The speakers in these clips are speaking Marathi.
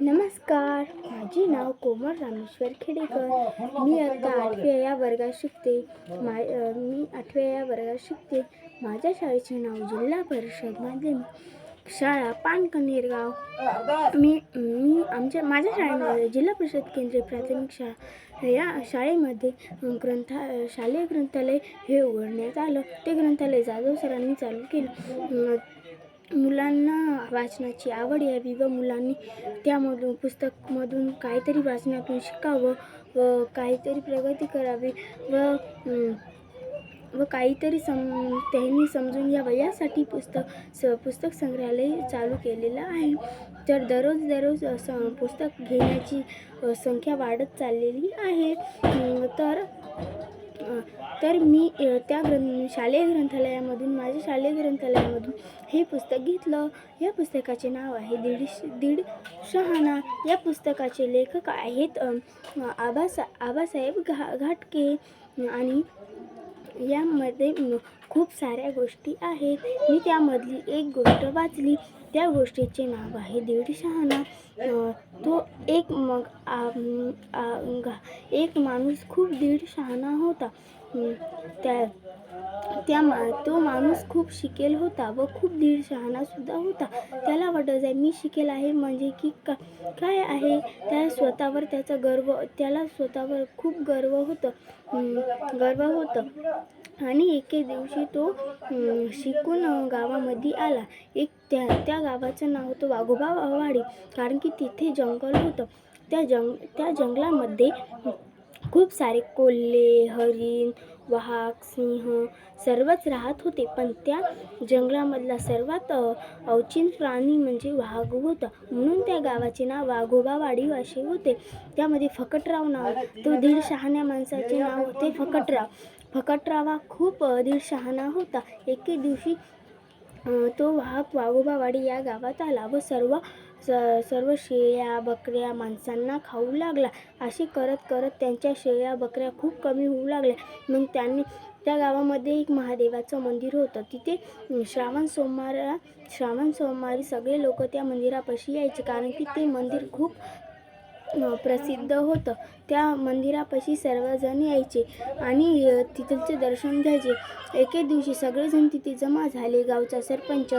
नमस्कार. माझे नाव कोमल रामेश्वर खेडेकर. मी आता आठव्या या वर्गात शिकते. मा मी आठव्या या वर्गात शिकते. माझ्या शाळेचे नाव जिल्हा परिषद माध्यमिक शाळा पानकनेरगाव मी मी आमच्या माझ्या शाळेमध्ये जिल्हा परिषद केंद्रीय प्राथमिक शाळा या शाळेमध्ये ग्रंथा शालेय ग्रंथालय हे उघडण्यात आलं. ते ग्रंथालय जाधव सरांनी चालू केलं. मुलांना वाचनाची आवड यावी व मुलांनी त्यामधून पुस्तकमधून काहीतरी वाचनातून शिकावं व काहीतरी प्रगती करावी व व काहीतरी सम त्यांनी समजून घ्यावं. यासाठी पुस्तक स पुस्तक संग्रहालय चालू केलेलं आहे. तर दररोज दररोज असं पुस्तक घेण्याची संख्या वाढत चाललेली आहे. तर तर मी त्या ग्रं शालेय ग्रंथालयामधून माझ्या शालेय ग्रंथालयामधून हे पुस्तक घेतलं. या पुस्तकाचे नाव आहे दीडशे दीड शहाणा. या पुस्तकाचे लेखक आहेत आबासा आबासाहेब घा घाटके आणि यामध्ये खूप साऱ्या गोष्टी आहेत. मी त्यामधली एक गोष्ट वाचली. त्या गोष्टीचे नाव आहे दीड शहाणा. तो एक मग आ- गा- एक माणूस खूप दीड शहाणा होता. त्या त्या मा तो माणूस खूप शिकेल होता व खूप दीड शहाणासुद्धा होता. त्याला वाटत जाय मी शिकेल आहे म्हणजे की का काय आहे? त्या स्वतःवर त्याचा गर्व त्याला स्वतःवर खूप गर्व होतं. गर्व होतं. आणि एके दिवशी तो शिकून गावामध्ये आला. एक त्या त्या गावाचं नाव होतं वाघोबा वाडी कारण की तिथे जंगल होतं. त्या जंग त्या जंगलामध्ये खूप सारे कोल्हे हरिण वाघ सिंह सर्वच राहत होते. पण त्या जंगलामधला सर्वात अवचिन प्राणी म्हणजे वाघ होता. म्हणून त्या गावाचे नाव वाघोबावाडी असे होते. त्यामध्ये फकटराव नाव तो धीर शहाण्या माणसाचे नाव होते फकटराव. फकटराव खूप अ, शहाणा होता. एके दिवशी तो वाहक वाघोबावाडी या गावात आला व सर्व स सर्व शेळ्या बकऱ्या माणसांना खाऊ लागला. असे करत करत त्यांच्या शेळ्या बकऱ्या खूप कमी होऊ लागल्या. मग त्यांनी त्या गावामध्ये एक महादेवाचं मंदिर होतं. तिथे श्रावण सोमवारा श्रावण सोमवारी सगळे लोक त्या मंदिरापाशी यायचे. कारण की ते मंदिर खूप प्रसिद्ध होतं. त्या मंदिरापाशी सर्वजण यायचे आणि तिथलचे दर्शन घ्यायचे. एके दिवशी सगळेजण तिथे जमा झाले. गावचा सरपंच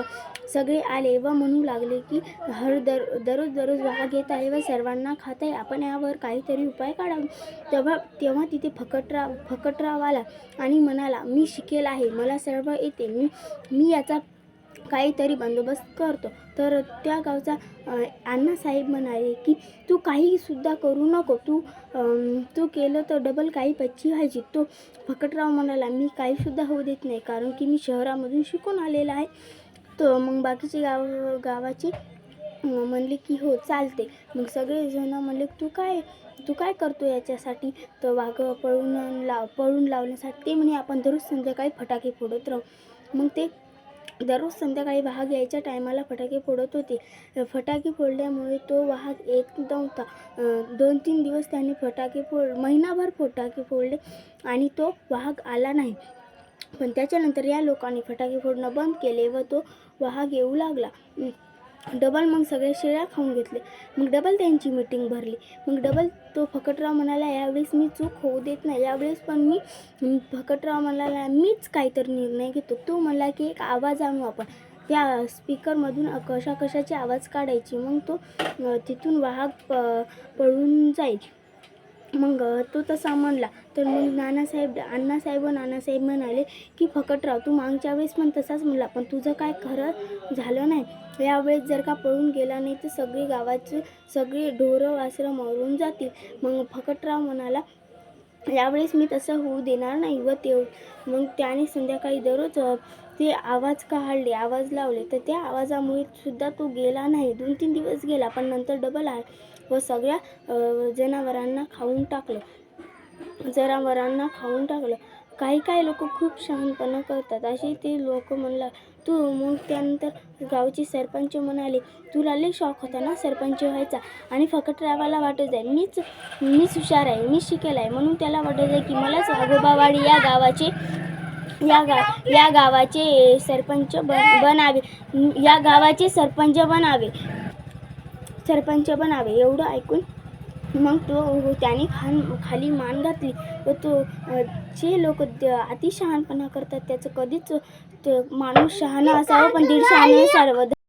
सगळे आले व म्हणू लागले की हर दर दररोज दररोज वाघ येत आहे व सर्वांना खात आहे. आपण यावर काहीतरी उपाय काढावा. तेव्हा तेव्हा तिथे फकटराव फकटराव आला आणि म्हणाला मी शिकेल आहे. मला सर्व येते. मी मी याचा काहीतरी बंदोबस्त करतो. तर त्या गावचा अण्णासाहेब म्हणाले की तू काहीसुद्धा करू नको. तू तू केलं तर डबल काही पच्ची व्हायची. तो फकटराव म्हणाला मी काहीसुद्धा होऊ देत नाही. कारण की मी शहरामधून शिकून आलेला आहे. तर मग बाकीचे गाव गावाचे म्हणले की हो चालते मग सगळेजण म्हणले तू काय तू काय करतो याच्यासाठी? तर वाघ पळून लाव पळून लावण्यासाठी ते म्हणे आपण दररोज संध्याकाळी फटाके फोडत राहू. मग ते दररोज संध्याकाळी वाघ यायच्या टायमाला फटाके फोडत होते. फटाके फोडल्यामुळे तो वाघ एक नव्हता दोन तीन दिवस त्याने फटाके फोड महिनाभर फटाके फोडले आणि तो वाघ आला नाही. पण त्याच्यानंतर या लोकांनी फटाके फोडणं बंद केले व तो वाघ येऊ लागला. डबल मग सगळ्या शेळ्या खाऊन घेतले. मग डबल त्यांची मीटिंग भरली. मग डबल तो फकटराव म्हणाला यावेळेस मी चूक होऊ देत नाही. यावेळेस पण मी फकटराव म्हणाला मीच काहीतरी निर्णय घेतो. तो म्हणला की एक आवाज आणू आपण. त्या स्पीकरमधून कशा कशाचे आवाज काढायची. मग तो तिथून वाहक प पळून जाईल. मग तो तसा म्हणला तर मग नानासाहेब अण्णासाहेब व नानासाहेब म्हणाले की फकटराव तू मागच्या वेळेस पण तसाच म्हणला पण तुझं काय खरं झालं नाही. यावेळेस जर का पळून गेला नाही तर सगळी गावाची सगळी ढोरं वासरं मरून जातील. मग फकटराव म्हणाला यावेळेस मी तसं होऊ देणार नाही व ते मग त्याने संध्याकाळी दररोज ते आवाज काढले आवाज लावले तर त्या आवाजामुळे सुद्धा तो गेला नाही. दोन तीन दिवस गेला पण नंतर डबल आला व सगळ्या जनावरांना खाऊन टाकलं. जनावरांना खाऊन टाकलं. काही काही लोक खूप शहाणपणा करतात. असे ते लोक म्हणला तू मग त्यानंतर गावचे सरपंच म्हणाले तुला लई शौक होता ना सरपंच व्हायचा आणि फकटरावाला वाटत आहे मीच मीच हुशार आहे मी शिकेल आहे. म्हणून त्याला वाटत आहे की मलाच आगोबावाडी या गावाचे या गा या गावाचे सरपंच बन बनावे. या गावाचे सरपंच बनावे. सरपंच बनावे. एवढं ऐकून मग तो त्याने खान खाली मान घातली व तो जे लोक अति शहाणपणा करतात त्याचं कधीच तो माणूस शहाणा असावा पण दीड शहाणे असावं